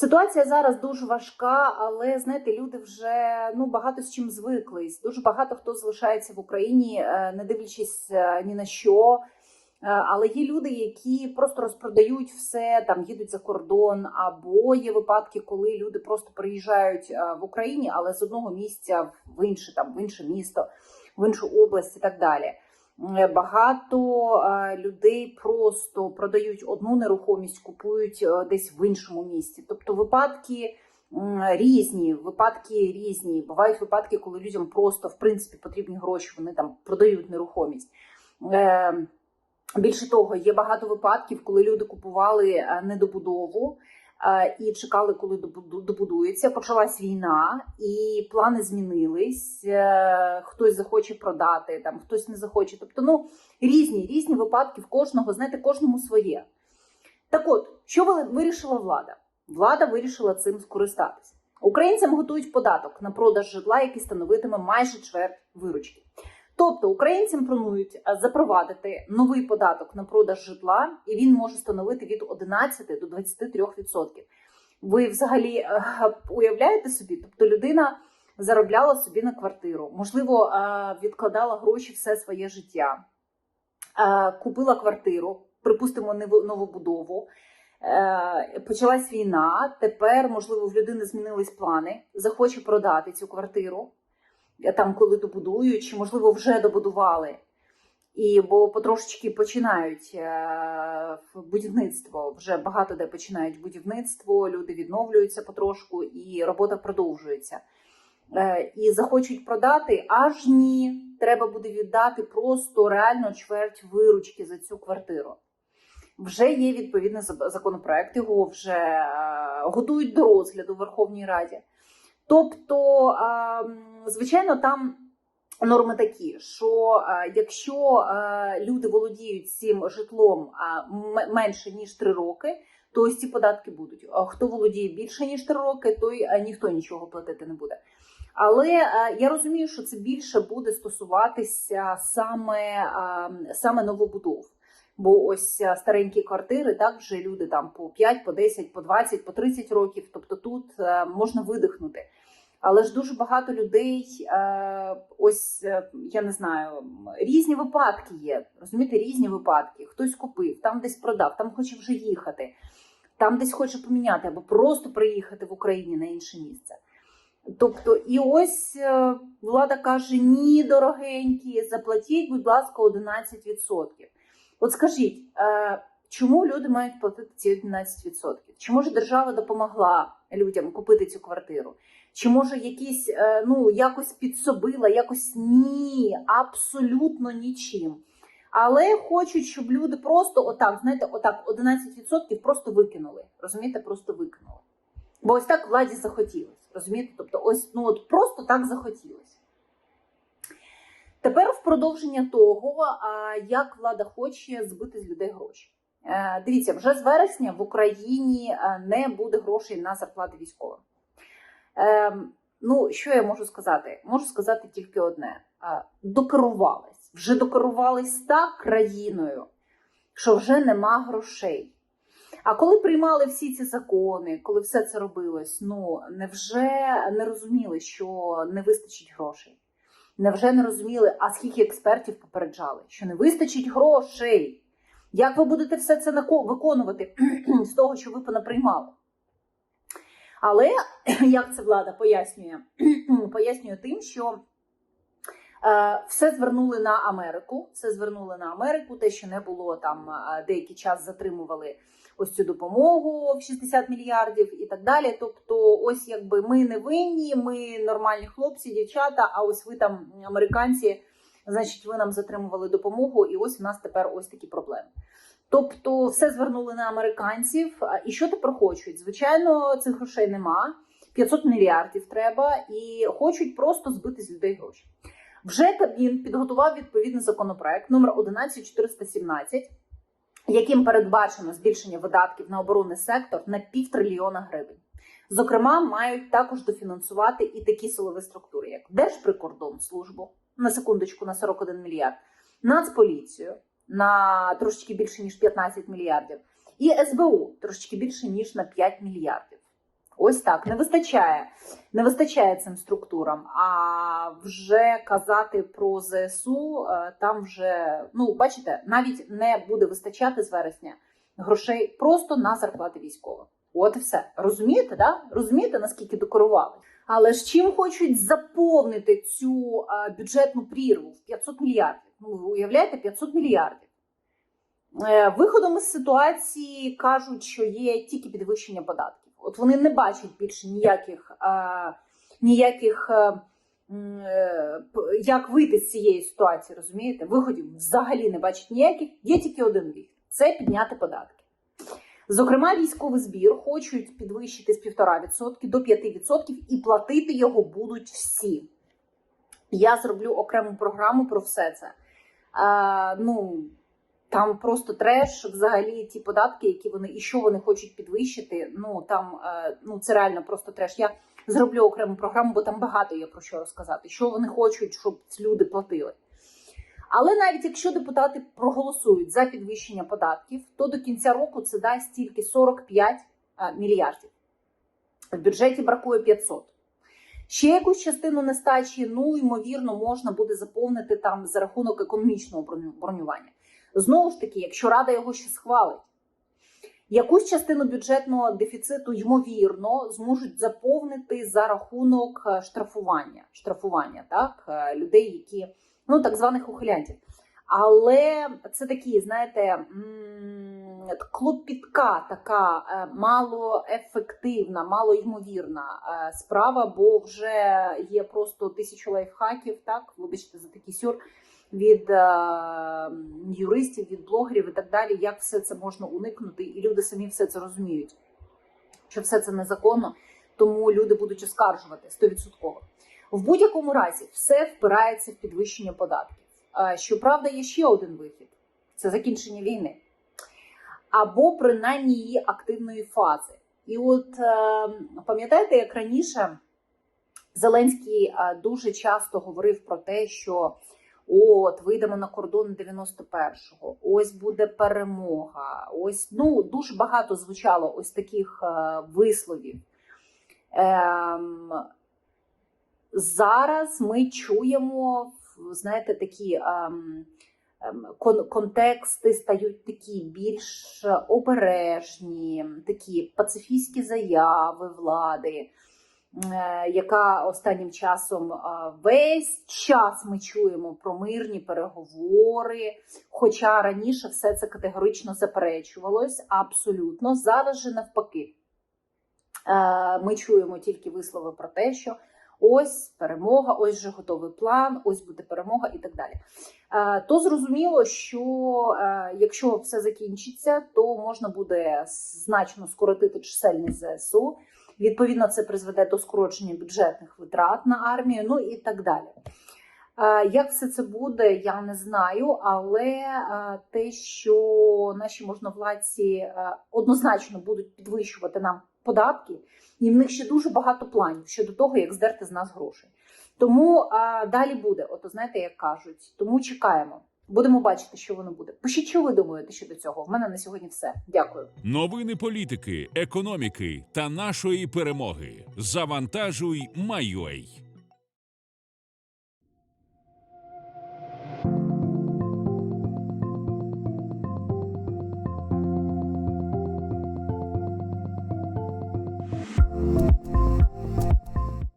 Ситуація зараз дуже важка, але знаєте, люди вже ну багато з чим звиклись. Дуже багато хто залишається в Україні, е, не дивлячись е, ні на що. Е, Але є люди, які просто розпродають все, там їдуть за кордон, або є випадки, коли люди просто приїжджають в Україні, але з одного місця в інше, там в інше місто, в іншу область і так далі. Е, Багато е, людей просто продають одну нерухомість, купують е, десь в іншому місті. Тобто випадки різні, випадки різні. Бувають випадки, коли людям просто в принципі потрібні гроші, вони там продають нерухомість. Більше того, є багато випадків, коли люди купували недобудову і чекали, коли добуду- добудується. Почалась війна, і плани змінились. Е, Хтось захоче продати, там хтось не захоче. Тобто, ну різні різні випадки в кожного, знаєте, кожному своє. Так от, що ви- вирішила влада? Влада вирішила цим скористатися. Українцям готують податок на продаж житла, який становитиме майже чверть виручки. Тобто українцям планують е, запровадити новий податок на продаж житла, і він може становити від 11 до 23%. Ви взагалі е, уявляєте собі? Тобто людина заробляла собі на квартиру, можливо, е, відкладала гроші все своє життя, купила квартиру, припустимо, новобудову. Почалась війна. Тепер, можливо, в людини змінились плани, захоче продати цю квартиру там, коли добудують, чи можливо вже добудували. І бо потрошечки починають е, будівництво. Вже багато де починають будівництво, люди відновлюються потрошку, і робота продовжується. Е, І захочуть продати, аж ні. Треба буде віддати просто реально чверть виручки за цю квартиру. Вже є відповідний законопроект, його вже е, готують до розгляду в Верховній Раді. Тобто, е, звичайно, там норми такі, що е, якщо е, люди володіють цим житлом менше ніж 3 роки, то ось ці податки будуть. Хто володіє більше ніж 3 роки, той е, ніхто нічого платити не буде. Але е, я розумію, що це більше буде стосуватися саме, е, саме новобудов. Бо ось е, старенькі квартири, так вже люди там по 5, по 10, по 20, по 30 років. Тобто тут е, можна видихнути. Але ж дуже багато людей, е, ось я не знаю, різні випадки є. Розумієте, різні випадки. Хтось купив, там десь продав, там хоче вже їхати, там десь хоче поміняти або просто приїхати в Україні на інше місце. Тобто, і ось влада каже: ні, дорогенькі, заплатіть, будь ласка, 11%. От скажіть, чому люди мають платити ці 11%? Чи може держава допомогла людям купити цю квартиру? Чи може якісь е, ну якось підсобила, якось ні, абсолютно нічим. Але хочуть, щоб люди просто отак, знаєте, отак 11% просто викинули. Розумієте, просто викинули. Бо ось так владі захотілося. Розумієте? Тобто, ось ну от просто так захотілося. Тепер в продовження того, як влада хоче збити з людей гроші. Е, Дивіться, вже з вересня в Україні е, не буде грошей на зарплати військовим. Ем, ну, що я можу сказати? Можу сказати тільки одне: Е, докерувались, вже докерувались так країною, що вже нема грошей. А коли приймали всі ці закони, коли все це робилось, ну невже не розуміли, що не вистачить грошей? Невже не розуміли, а скільки експертів попереджали, що не вистачить грошей? Як ви будете все це виконувати з того, що ви понаприймали? Але як це влада пояснює? пояснює тим, що е, все звернули на Америку. Все звернули на Америку. Те, що не було там е, деякий час затримували ось цю допомогу в 60 мільярдів і так далі. Тобто, ось якби ми не винні, ми нормальні хлопці, дівчата. А ось ви там американці, значить, ви нам затримували допомогу, і ось у нас тепер ось такі проблеми. Тобто, все звернули на американців. І що тепер хочуть? Звичайно, цих грошей нема. 500 мільярдів треба, і хочуть просто збити з людей гроші. Вже Кабмін підготував відповідний законопроект номер 11417, яким передбачено збільшення видатків на оборонний сектор на півтрильйона гривень. Зокрема, мають також дофінансувати і такі силові структури, як Держприкордонслужбу на секундочку на 41 мільярд, Нацполіцію на трошечки більше ніж 15 мільярдів, і СБУ трошечки більше ніж на 5 мільярдів. Ось так не вистачає. Не вистачає цим структурам. А вже казати про ЗСУ е, там вже ну бачите, навіть не буде вистачати з вересня грошей просто на зарплати військових. От і все. Розумієте, да? Розумієте, наскільки декорували? Але ж чим хочуть заповнити цю е, бюджетну прірву в 500 мільярдів? Ну, ви уявляєте, 500 мільярдів. Е, Виходом із ситуації кажуть, що є тільки підвищення податків. От вони не бачать більше ніяких, е, ніяких е, е, як вийти з цієї ситуації, розумієте? Виходів взагалі не бачать ніяких, є тільки один вихід це підняти податки. Зокрема, військовий збір хочуть підвищити з 1,5% до 5% і платити його будуть всі. Я зроблю окрему програму про все це. А, ну, там просто треш, взагалі ті податки, які вони і що вони хочуть підвищити. Ну там е, ну це реально просто треш. Я зроблю окрему програму, бо там багато є про що розказати. Що вони хочуть, щоб люди платили. Але навіть якщо депутати проголосують за підвищення податків, то до кінця року це дасть тільки 45 е, мільярдів. В бюджеті бракує 500. Ще якусь частину нестачі, ну ймовірно, можна буде заповнити там за рахунок економічного броню- бронювання. Знову ж таки, якщо Рада його ще схвалить, якусь частину бюджетного дефіциту, ймовірно, зможуть заповнити за рахунок е, штрафування, штрафування так, е, людей, які ну так званих ухилянтів. Але це такі, знаєте, клопітка, така е, малоефективна, малоймовірна справа, бо вже є просто тисячу лайфхаків, так, вибачте за такий сюр від е, юристів, від блогерів і так далі, як все це можна уникнути, і люди самі все це розуміють, що все це незаконно, тому люди будуть оскаржувати 100%. В будь-якому разі все впирається в підвищення податків. Е, Щоправда, є ще один вихід це закінчення війни, або принаймні її активної фази. І от е, пам'ятаєте, як раніше Зеленський дуже часто говорив про те, що от вийдемо на кордон 91-го, ось буде перемога. Ось ну дуже багато звучало ось таких е, висловів. Ем, зараз ми чуємо, знаєте, такі ем, ем, кон- контексти стають такі більш обережні, такі пацифістські заяви влади, яка останнім часом е, весь час ми чуємо про мирні переговори. Хоча раніше все це категорично заперечувалось, абсолютно зараз же навпаки. Е, Ми чуємо тільки вислови про те, що ось перемога, ось вже готовий план, ось буде перемога і так далі. Е, То зрозуміло, що е, якщо все закінчиться, то можна буде значно скоротити чисельність ЗСУ. Відповідно, це призведе до скорочення бюджетних витрат на армію, ну і так далі. Як все це буде, я не знаю, але те, що наші можновладці однозначно будуть підвищувати нам податки, і в них ще дуже багато планів щодо того, як здерти з нас грошей. Тому далі буде, ото знаєте, як кажуть. Тому чекаємо. Будемо бачити, що воно буде. Пишіть, що ви думаєте щодо цього. В мене на сьогодні все. Дякую. Новини політики, економіки та нашої перемоги. Завантажуй, майой.